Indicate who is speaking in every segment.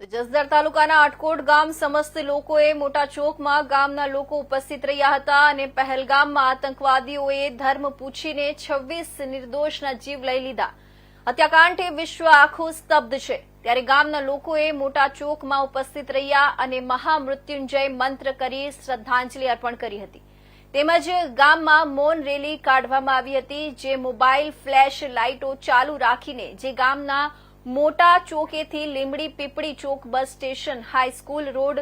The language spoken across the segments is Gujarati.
Speaker 1: તો જસદણ તાલુકાના આટકોટ ગામ સમસ્ત લોકોએ મોટા ચોકમાં ગામના લોકો ઉપસ્થિત રહ્યા હતા અને પહેલગામમાં આતંકવાદીઓએ ધર્મ પૂછીને છવ્વીસ નિર્દોષના જીવ લઈ લીધા. હત્યાકાંડે વિશ્વ આખું સ્તબ્ધ છે. ત્યારે ગામના લોકોએ મોટા ચોકમાં ઉપસ્થિત રહ્યા અને મહામૃત્યુંજય મંત્ર કરી શ્રદ્ધાંજલિ અર્પણ કરી હતી. તેમજ ગામમાં મૌન રેલી કાઢવામાં આવી હતી, જે મોબાઈલ ફ્લેશ લાઇટો ચાલુ રાખીને જે ગામના મોટા ચોકેથી Limdi Pipli Chowk bus station high school road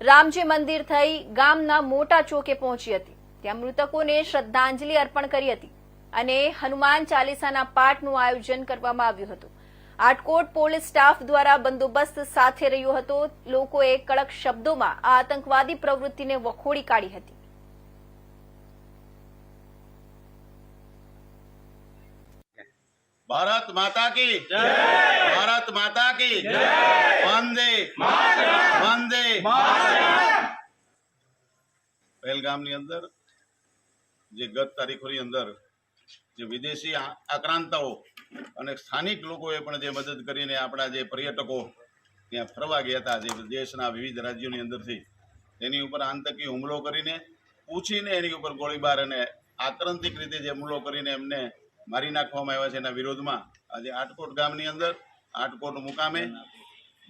Speaker 1: Ramji Mandir થઈ ગામના મોટા ચોકે પહોંચી હતી. ત્યાં મૃતકોને શ્રદ્ધાંજલિ અર્પણ કરી હતી અને હનુમાન ચાલીસાના પાઠનું આયોજન કરવામાં આવ્યું હતું. આટકોટ પોલીસ સ્ટાફ દ્વારા બંદોબસ્ત સાથે રહ્યો હતો. લોકોએ કડક શબ્દોમાં આ આતંકવાદી પ્રવૃત્તિને વખોડી કાઢી હતી.
Speaker 2: ભારત માતા કી ભારત માતા કી વંદે. વંદે. પહેલગામની અંદર જે ગત તારીખોની અંદર જે વિદેશી આક્રાંતાઓ અને સ્થાનિક લોકોએ પણ જે મદદ કરીને આપણા જે પર્યટકો ત્યાં ફરવા ગયા હતા જે દેશના વિવિધ રાજ્યોની અંદરથી એની ઉપર આતંકી હુમલો કરીને પૂછીને એની ઉપર ગોળીબાર અને આક્રંતિક રીતે જે હુમલો કરીને એમને મારી નાખવામાં આવ્યા છે એના વિરોધમાં. આજે આટકોટ ગામની અંદર, આટકોટ મુકામે,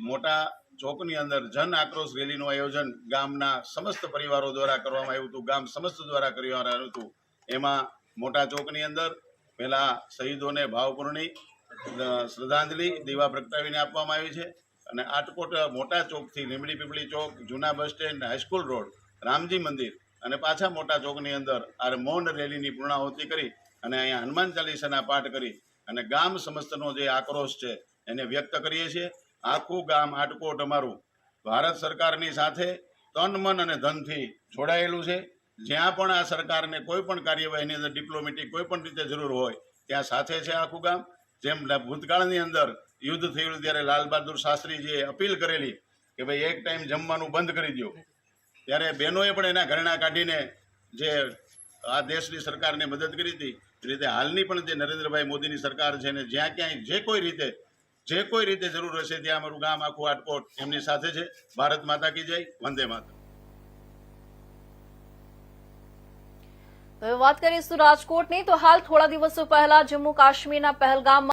Speaker 2: મોટા ચોકની અંદર જન આક્રોશ રેલીનું આયોજન ગામના સમસ્ત પરિવારો દ્વારા કરવામાં આવ્યું હતું, ગામ સમસ્ત દ્વારા કરવામાં આવ્યું હતું. એમાં મોટા ચોકની અંદર પહેલાં શહીદોને ભાવપૂર્ણી શ્રદ્ધાંજલિ દીવા પ્રગટાવીને આપવામાં આવી છે. અને આટકોટ મોટા ચોકથી લીમડી પીપળી ચોક, જૂના bus stand, high school road, Ramji Mandir અને પાછા મોટા ચોકની અંદર આ મૌન રેલીની પૂર્ણાહુતિ કરી અને અહીંયા હનુમાન ચાલીસાના પાઠ કરી અને ગામ સમસ્તનો જે આક્રોશ છે એને વ્યક્ત કરીએ છીએ. આખું ગામ આટકોટ અમારું. ભારત સરકારની સાથે તન, મન અને ધનથી જોડાયેલું છે. જ્યાં પણ આ સરકારને કોઈ પણ કાર્યવાહીની અંદર ડિપ્લોમેટિક કોઈ પણ રીતે જરૂર હોય, ત્યાં સાથે છે આખું ગામ. જેમ ભૂતકાળની અંદર યુદ્ધ થયું ત્યારે લાલ બહાદુર શાસ્ત્રીજીએ અપીલ કરેલી કે ભાઈ એક ટાઈમ જમવાનું બંધ કરી દો ત્યારે બહેનોએ પણ એના ઘરેણા કાઢીને જે આ દેશની સરકારને મદદ કરી હતી. એ રીતે હાલની પણ જે નરેન્દ્રભાઈ મોદીની સરકાર છે ને જ્યાં ક્યાંય જે કોઈ રીતે, જે કોઈ રીતે જરૂર હશે ત્યાં અમારું ગામ આખું આટકોટ એમની સાથે છે. ભારત માતા કી જય, વંદે માતા
Speaker 1: હવે વાત કરીશું રાજકોટની. તો હાલ થોડા દિવસો પહેલા જમ્મુ કાશ્મીરના પહેલગામમાં